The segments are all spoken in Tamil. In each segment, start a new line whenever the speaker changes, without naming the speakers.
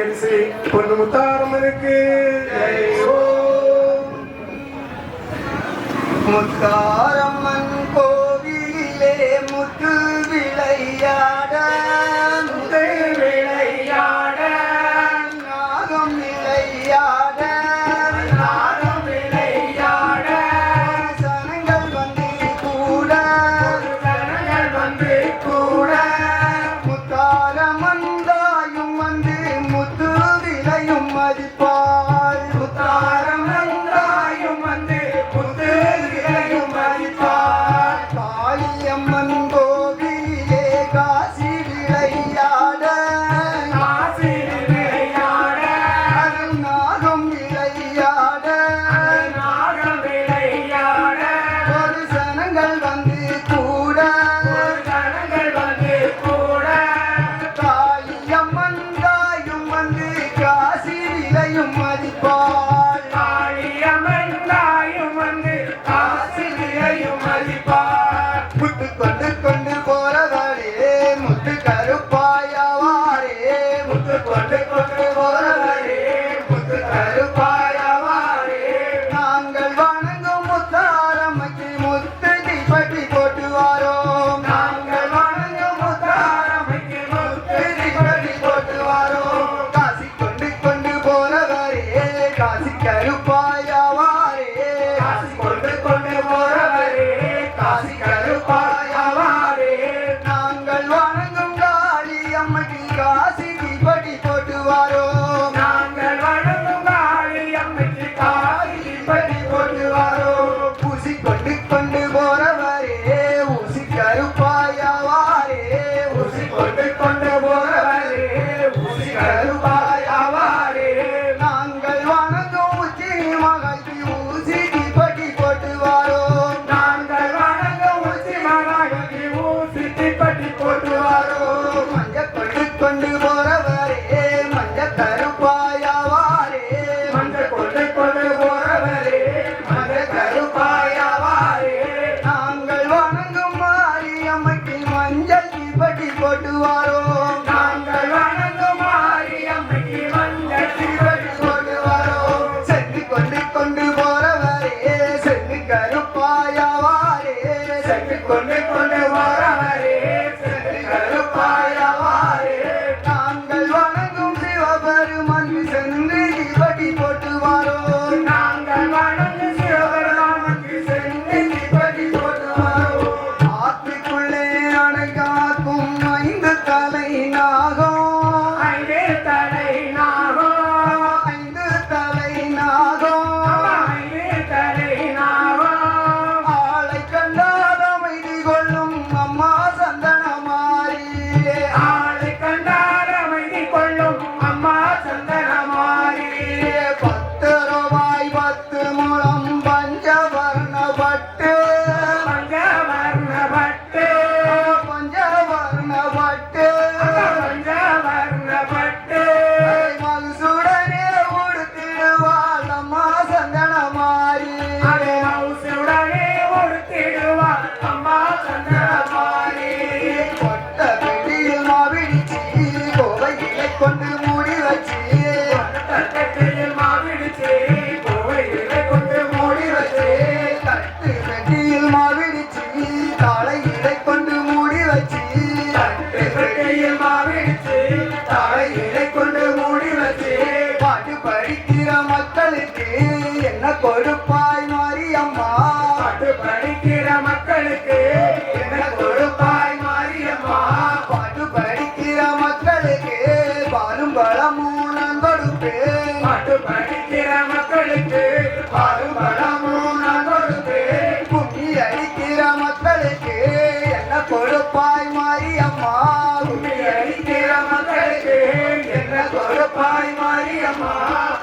சேரிசை
பொண்ணு முத்தாரம்மனுக்கு
Mutharamman.
de paz. Happy birthday. 네, 육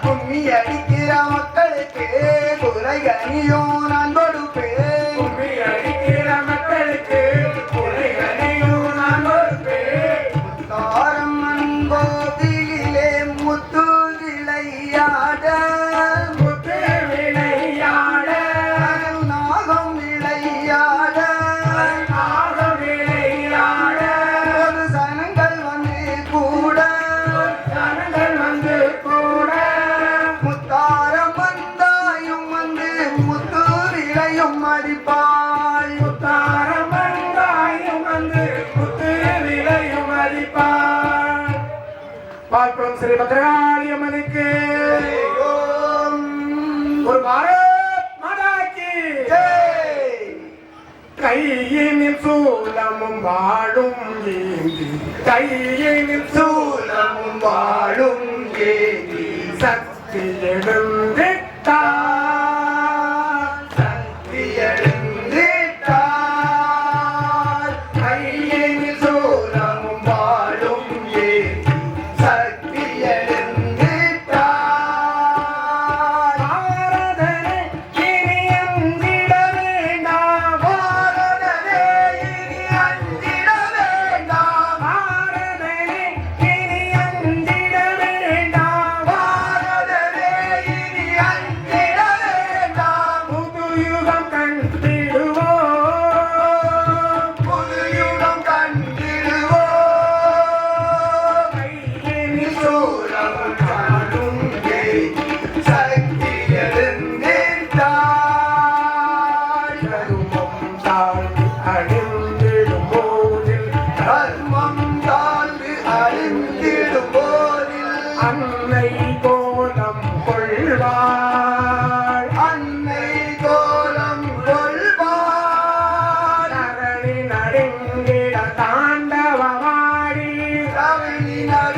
கும்மி அடிக்கிற மக்களுக்கு
குறை கனியோ நண்பர் ஸ்ரீ பத்ரகாளி அம்மனுக்கு ஒரு பாரத் மாதாக்கு. கையினில் சூலமும் வாழும் ஏந்தி கையினில்
சூலமும் வாழும் ஏந்தி
சக்தி எழுந்திட்டார். Nina